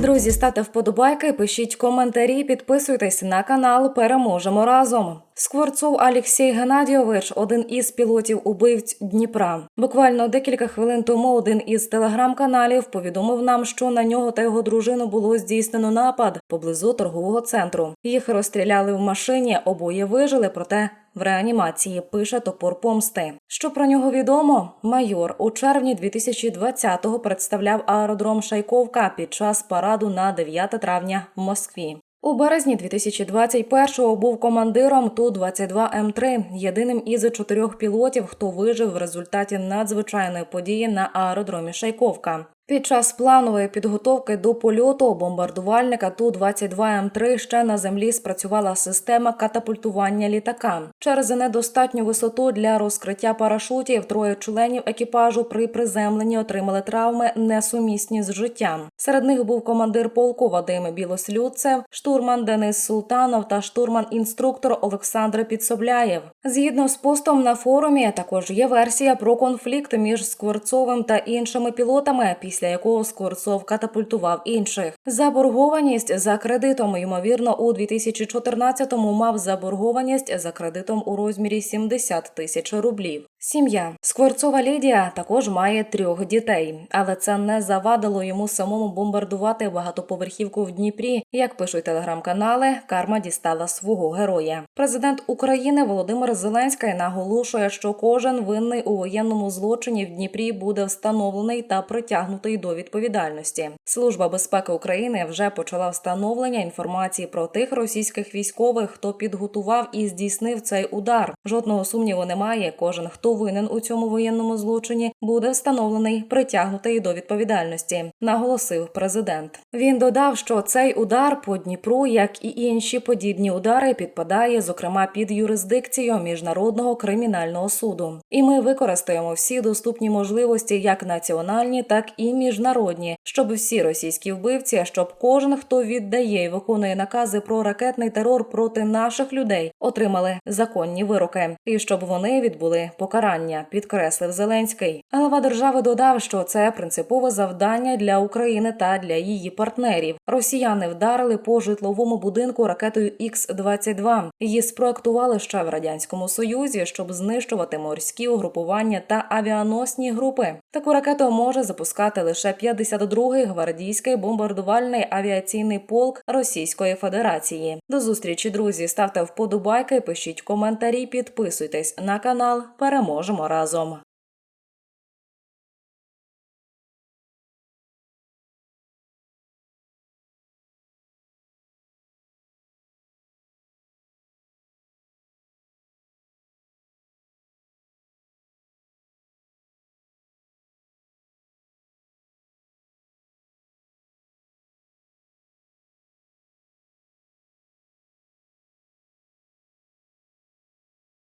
Друзі, ставте вподобайки, пишіть коментарі, підписуйтесь на канал. Переможемо разом. Скворцов Алексій Геннадійович, один із пілотів убивць Дніпра. Буквально декілька хвилин тому один із телеграм-каналів повідомив нам, що на нього та його дружину було здійснено напад поблизу торгового центру. Їх розстріляли в машині, обоє вижили, проте в реанімації пише топор помсти. Що про нього відомо? Майор у червні 2020-го представляв аеродром Шайковка під час параду на 9 травня в Москві. У березні 2021-го був командиром Ту-22М3, єдиним із чотирьох пілотів, хто вижив в результаті надзвичайної події на аеродромі Шайковка. Під час планової підготовки до польоту бомбардувальника Ту-22М3 ще на землі спрацювала система катапультування літака. Через недостатню висоту для розкриття парашутів троє членів екіпажу при приземленні отримали травми несумісні з життям. Серед них був командир полку Вадим Білослюдцев, штурман Денис Султанов та штурман-інструктор Олександр Підсобляєв. Згідно з постом на форумі, також є версія про конфлікт між Скворцовим та іншими пілотами, після якого Скворцов катапультував інших. Заборгованість за кредитом, ймовірно, у 2014-му мав заборгованість за кредитом у розмірі 70 тисяч рублів. Сім'я Скворцова Лідія також має трьох дітей, але це не завадило йому самому бомбардувати багатоповерхівку в Дніпрі. Як пишуть телеграм-канали, карма дістала свого героя. Президент України Володимир Зеленський наголошує, що кожен винний у воєнному злочині в Дніпрі буде встановлений та притягнутий до відповідальності. Служба безпеки України вже почала встановлення інформації про тих російських військових, хто підготував і здійснив цей удар. Жодного сумніву немає. Кожен хто винен у цьому воєнному злочині, буде встановлений, притягнутий до відповідальності, наголосив президент. Він додав, що цей удар по Дніпру, як і інші подібні удари, підпадає зокрема під юрисдикцію міжнародного кримінального суду. І ми використаємо всі доступні можливості, як національні, так і міжнародні, щоб всі російські вбивці, щоб кожен, хто віддає і виконує накази про ракетний терор проти наших людей, отримали законні вироки, і щоб вони відбули покарання, підкреслив Зеленський. Глава держави додав, що це принципове завдання для України та для її партнерів. Росіяни вдарили по житловому будинку ракетою Х-22. Її спроектували ще в радянському союзі, щоб знищувати морські угрупування та авіаносні групи. Таку ракету може запускати лише 52-й гвардійський бомбардувальний авіаційний полк Російської Федерації. До зустрічі, друзі. Ставте вподобайки, пишіть коментарі, підписуйтесь на канал. Переможемо разом.